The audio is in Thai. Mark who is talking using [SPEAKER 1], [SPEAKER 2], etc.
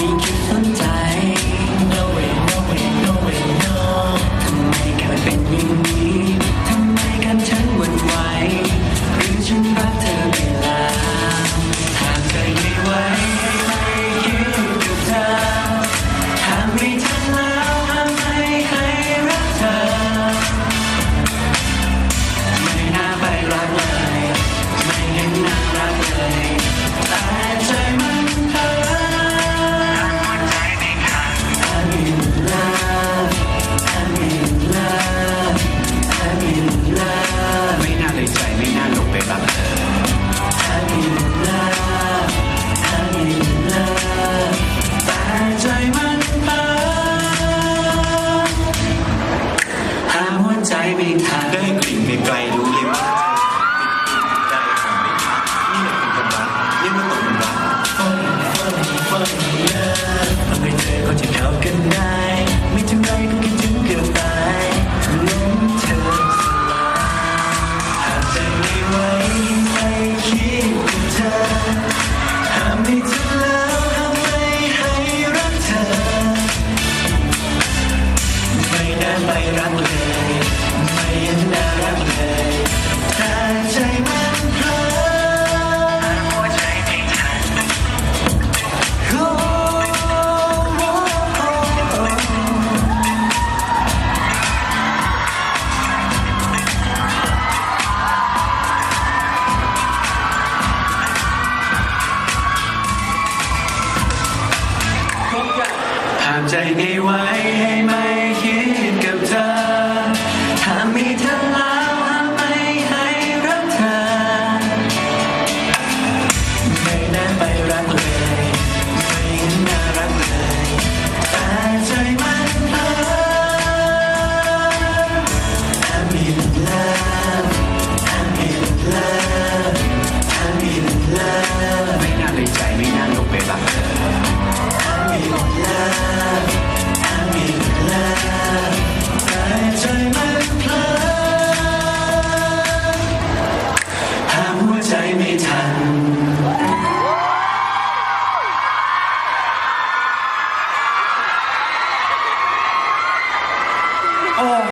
[SPEAKER 1] No way, no way, no way, no. ทำไมกลายเป็นอย่างนี้ ใจไม่ทันามใจไงไว้ให้ไม่คิดกับเธอถ้ามีเธอ they may